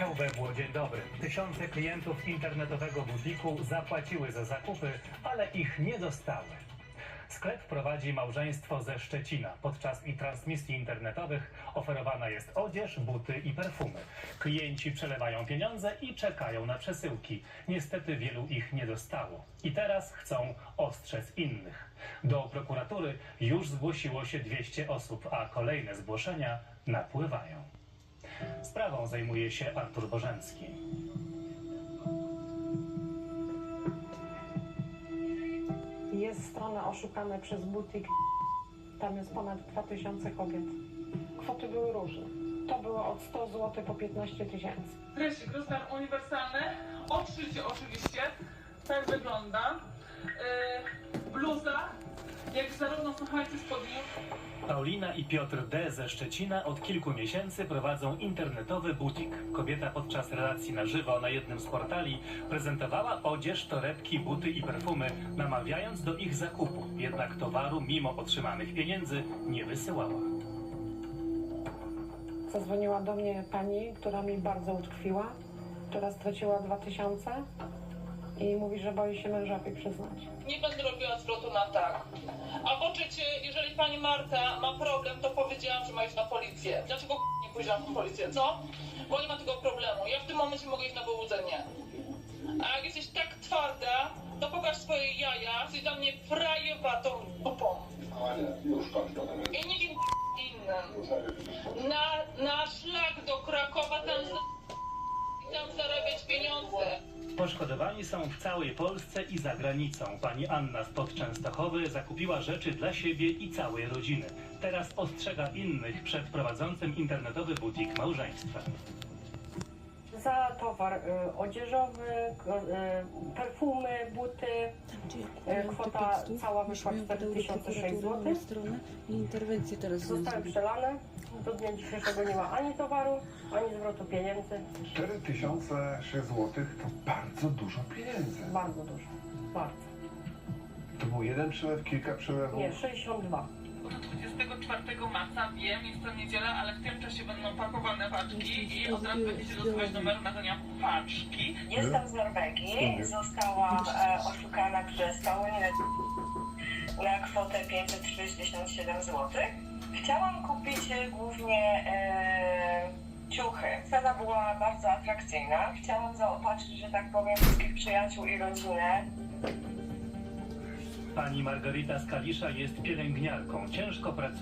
Michał Webło, dzień dobry. Tysiące klientów internetowego butiku zapłaciły za zakupy, ale ich nie dostały. Sklep prowadzi małżeństwo ze Szczecina. Podczas i transmisji internetowych oferowana jest odzież, buty i perfumy. Klienci przelewają pieniądze i czekają na przesyłki. Niestety wielu ich nie dostało. I teraz chcą ostrzec innych. Do prokuratury już zgłosiło się 200 osób, a kolejne zgłoszenia napływają. Sprawą zajmuje się Artur Bożencki. Jest strona oszukana przez butik. Tam jest ponad 2000 kobiet. Kwoty były różne. To było od 100 zł po 15 tysięcy. Treści rozmiar uniwersalny, odszycie oczywiście, tak wygląda. Yy, jak zarówno słuchajcie spodni, Paulina i Piotr D. ze Szczecina od kilku miesięcy prowadzą internetowy butik. Kobieta podczas relacji na żywo na jednym z portali prezentowała odzież, torebki, buty i perfumy, namawiając do ich zakupu. Jednak towaru, mimo otrzymanych pieniędzy, nie wysyłała. Zadzwoniła do mnie pani, która mi bardzo utkwiła, która straciła 2000 i mówi, że boi się mężowi przyznać. nie będę robiła zwrotu na tak. A trzecie, jeżeli pani Marta ma problem, to powiedziałam, że ma iść na policję. Dlaczego nie powiedziałam na policję, co? Bo nie ma tego problemu. Ja w tym momencie mogę iść na wyłudzenie. A jak jesteś tak twarda, to pokaż swoje jaja, jesteś dla mnie frajewatą dupą. I nie wiem innym. Na, na szlak do Krakowa tam, za- tam zarabiać pieniądze. Poszkodowani są w całej Polsce i za granicą. Pani Anna spod Częstochowy zakupiła rzeczy dla siebie i całej rodziny. Teraz ostrzega innych przed prowadzącym internetowy butik małżeństwem. Za towar y, odzieżowy, y, perfumy, buty, kwota cała wyszła 4600 zł. stronę i interwencję teraz zostały przelane. Do dnia dzisiejszego nie ma ani towaru, ani zwrotu pieniędzy. 4006 zł to bardzo dużo pieniędzy. Bardzo dużo. Bardzo. To był jeden przelew, kilka przelewów. Nie, 62. Do 24 marca wiem, jest to niedziela, ale w tym czasie będą pakowane paczki i od razu będziecie dostawać numer nadania paczki. Jestem z Norwegii. Zostałam e, oszukana przez Paulinę na kwotę 567 zł. Chciałam kupić e, głównie e, ciuchy. Cena była bardzo atrakcyjna. Chciałam zaopatrzyć, że tak powiem, wszystkich przyjaciół i rodzinę. Pani Margarita Skalisza jest pielęgniarką. Ciężko pracuje.